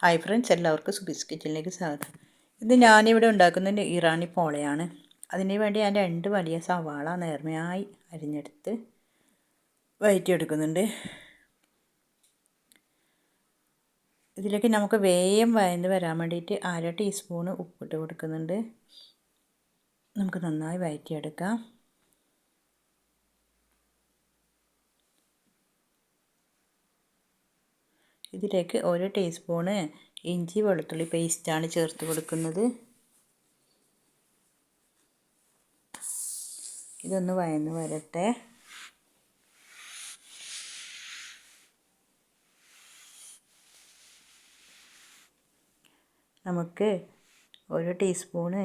Hi friends എല്ലാവർക്കും സുബിസ് കിച്ചണിലേക്ക് സ്വാഗതം. ഇത് ഞാനിവിടെ ഉണ്ടാക്കുന്നത് ഇറാനി പോളയാണ്. അതിന് വേണ്ടി ഞാൻ രണ്ട് വലിയ സവാള നേർമയായി അരിഞ്ഞെടുത്ത് വയറ്റിയെടുക്കുന്നുണ്ട്. ഇതിലേക്ക് നമുക്ക് വേഗം വയന്ന് വരാൻ വേണ്ടിയിട്ട് അര ടീസ്പൂണ് ഉപ്പിട്ട് കൊടുക്കുന്നുണ്ട്. നമുക്ക് നന്നായി വയറ്റിയെടുക്കാം. ഇതിലേക്ക് ഒരു ടീസ്പൂണ് ഇഞ്ചി വെളുത്തുള്ളി പേസ്റ്റാണ് ചേർത്ത് കൊടുക്കുന്നത്. ഇതൊന്ന് വയന്ന് വരട്ടെ. നമുക്ക് ഒരു ടീസ്പൂണ്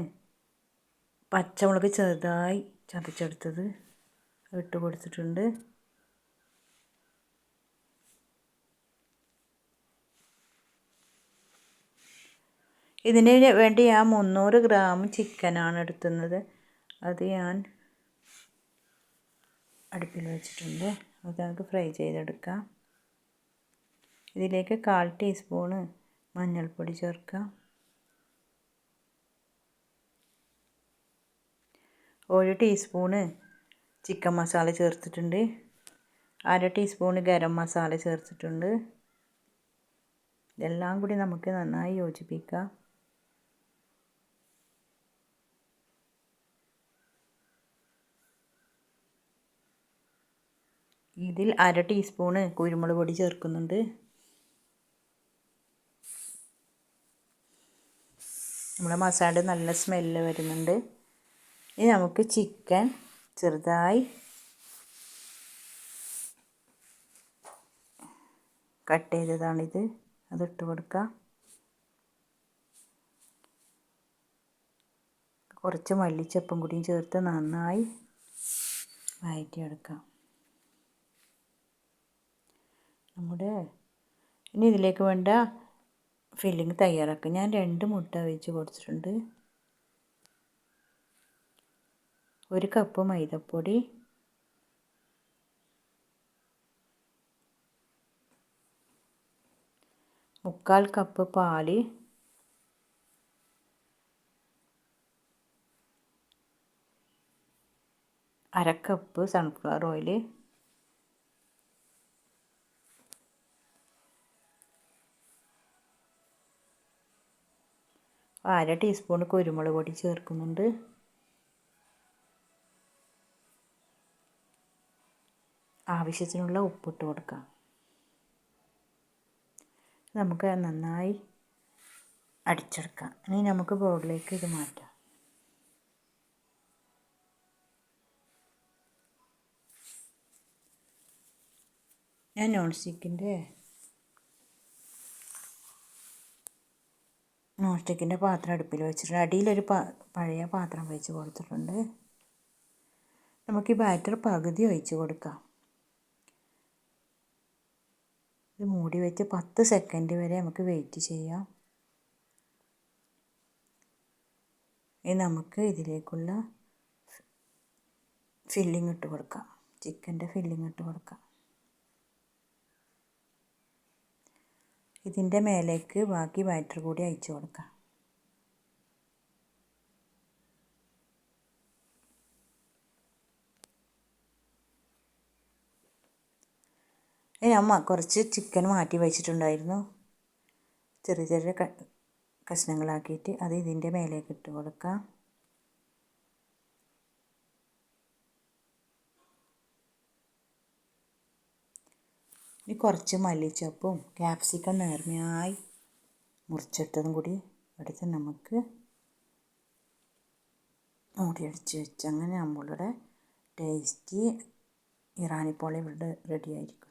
പച്ചമുളക് ചെറുതായി ചതച്ചെടുത്തത് ഇട്ട് കൊടുത്തിട്ടുണ്ട്. ഇതിന് വേണ്ടി ഞാൻ മുന്നൂറ് ഗ്രാം ചിക്കനാണ് എടുക്കുന്നത് അത് ഞാൻ അടുപ്പിൽ വെച്ചിട്ടുണ്ട്. അത് നമുക്ക് ഫ്രൈ ചെയ്തെടുക്കാം. ഇതിലേക്ക് കാൽ ടീസ്പൂണ് മഞ്ഞൾപ്പൊടി ചേർക്കാം. ഒരു ടീസ്പൂണ് ചിക്കൻ മസാല ചേർത്തിട്ടുണ്ട്. അര ടീസ്പൂണ് ഗരം മസാല ചേർത്തിട്ടുണ്ട്. ഇതെല്ലാം കൂടി നമുക്ക് നന്നായി യോജിപ്പിക്കാം. ഇതിൽ അര ടീസ്പൂണ് കുരുമുളക് പൊടി ചേർക്കുന്നുണ്ട്. നമ്മുടെ മസാല നല്ല സ്മെല്ല് വരുന്നുണ്ട്. ഇനി നമുക്ക് ചിക്കൻ ചെറുതായി കട്ട് ചെയ്തതാണിത്. അതിട്ട് കൊടുക്കാം. കുറച്ച് മല്ലിച്ചപ്പും കൂടിയും ചേർത്ത് നന്നായി വഴറ്റിയെടുക്കാം നമ്മുടെ ഇനി ഇതിലേക്ക് വേണ്ട ഫില്ലിങ് തയ്യാറാക്കുക ഞാൻ രണ്ട് മുട്ട വെച്ച് കൊടുത്തിട്ടുണ്ട്. ഒരു കപ്പ് മൈദപ്പൊടി. മുക്കാൽ കപ്പ് പാൽ. അരക്കപ്പ് സൺഫ്ലവർ ഓയിൽ അര ടീസ്പൂൺ കുരുമുളക് പൊടി ചേർക്കുന്നുണ്ട്. ആവശ്യത്തിനുള്ള ഉപ്പിട്ട് കൊടുക്കാം. നമുക്ക് നന്നായി അടിച്ചെടുക്കാം. ഇനി നമുക്ക് ബോർഡിലേക്ക് ഇത് മാറ്റാം. ഞാൻ നോൺ സ്റ്റിക്കിന്റെ നോൺ സ്റ്റിക്കിന്റെ പാത്രം അടുപ്പിൽ വെച്ചിട്ടുണ്ട്. അടിയിലൊരു പഴയ പാത്രം വെച്ച് കൊടുത്തിട്ടുണ്ട്. നമുക്ക് ഈ ബാറ്റർ പകുതി ഒഴിച്ച് കൊടുക്കാം. ഇത് മൂടി വെച്ച് പത്ത് സെക്കൻഡ് വരെ നമുക്ക് വെയിറ്റ് ചെയ്യാം. ഇനി നമുക്ക് ഇതിലേക്കുള്ള ഫില്ലിംഗ് ഇട്ട് കൊടുക്കാം. ചിക്കന്റെ ഫില്ലിംഗ് ഇട്ട് കൊടുക്കാം. ഇതിന്റെ മേലേക്ക് ബാക്കി ബാറ്റർ കൂടി അയച്ചു കൊടുക്കാം. അമ്മ കുറച്ച് ചിക്കൻ മാറ്റി വെച്ചിട്ടുണ്ടായിരുന്നു. ചെറിയ ചെറിയ കഷ്ണങ്ങളാക്കിയിട്ട് അത് ഇതിന്റെ മേലേക്ക് ഇട്ട് കൊടുക്കാം. ഇനി കുറച്ച് മല്ലിച്ചപ്പും ക്യാപ്സിക്കം നേർമയായി മുറിച്ചിട്ടതും കൂടി എടുത്ത് നമുക്ക് മൂടിയടിച്ച് വെച്ച് അങ്ങനെ നമ്മളുടെ ടേസ്റ്റി ഇറാനിപ്പോളി ഇവിടെ റെഡി ആയിരിക്കും.